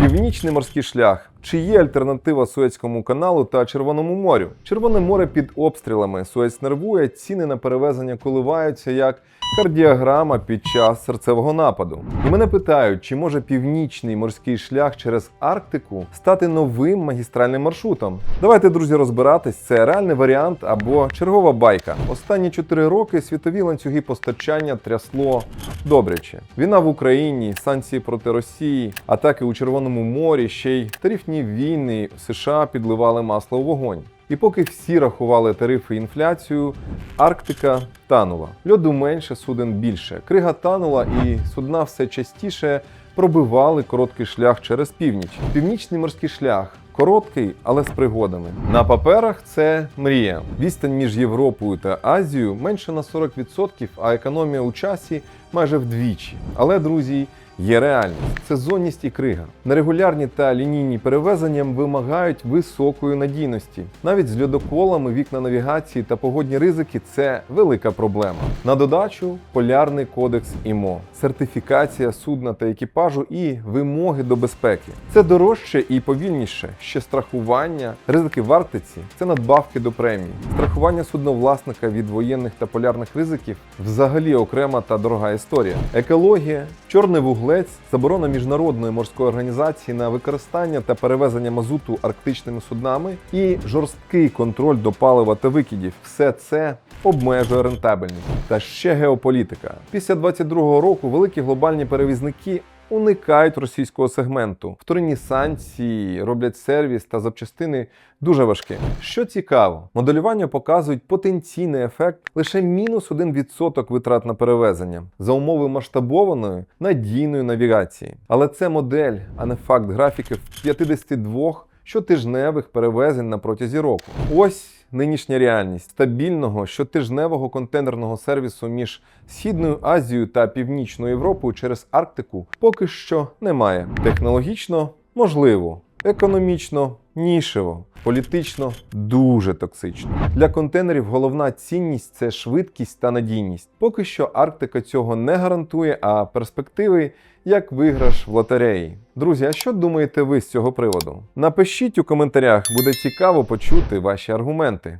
Північний морський шлях. Чи є альтернатива Суецькому каналу та Червоному морю? Червоне море під обстрілами. Суець нервує, ціни на перевезення коливаються як кардіограма під час серцевого нападу. І мене питають, чи може північний морський шлях через Арктику стати новим магістральним маршрутом? Давайте, друзі, розбиратись. Це реальний варіант або чергова байка. Останні 4 роки світові ланцюги постачання трясло добряче. Війна в Україні, санкції проти Росії, атаки у Червоному морі, ще й тарифні війни в США підливали масло у вогонь. І поки всі рахували тарифи і інфляцію, Арктика танула. Льоду менше, суден більше. Крига танула, і судна все частіше пробивали короткий шлях через північ. Північний морський шлях. Короткий, але з пригодами. На паперах це мрія. Відстань між Європою та Азією менше на 40%, а економія у часі майже вдвічі. Але, друзі, є реальність. Сезонність і крига. Нерегулярні та лінійні перевезення вимагають високої надійності. Навіть з льодоколами, вікна навігації та погодні ризики це велика проблема. На додачу полярний кодекс ІМО, сертифікація судна та екіпажу і вимоги до безпеки. Це дорожче і повільніше. Ще страхування, ризики в Арктиці – це надбавки до премії. Страхування судновласника від воєнних та полярних ризиків взагалі окрема та дорога історія. Екологія, чорний вуглець, заборона міжнародної морської організації на використання та перевезення мазуту арктичними суднами і жорсткий контроль до палива та викидів. Все це обмежує рентабельність. Та ще геополітика. Після 22-го року великі глобальні перевізники. Уникають російського сегменту. Вторинні санкції роблять сервіс та запчастини дуже важкими. Що цікаво, моделювання показують потенційний ефект лише мінус 1% витрат на перевезення за умови масштабованої надійної навігації. Але це модель, а не факт графіки в 52 щотижневих перевезень на протязі року. Ось нинішня реальність стабільного щотижневого контейнерного сервісу між Східною Азією та Північною Європою через Арктику поки що немає. Технологічно можливо, економічно нішево, політично дуже токсично. Для контейнерів головна цінність це швидкість та надійність. Поки що Арктика цього не гарантує, а перспективи як виграш в лотереї. Друзі, а що думаєте ви з цього приводу? Напишіть у коментарях, буде цікаво почути ваші аргументи.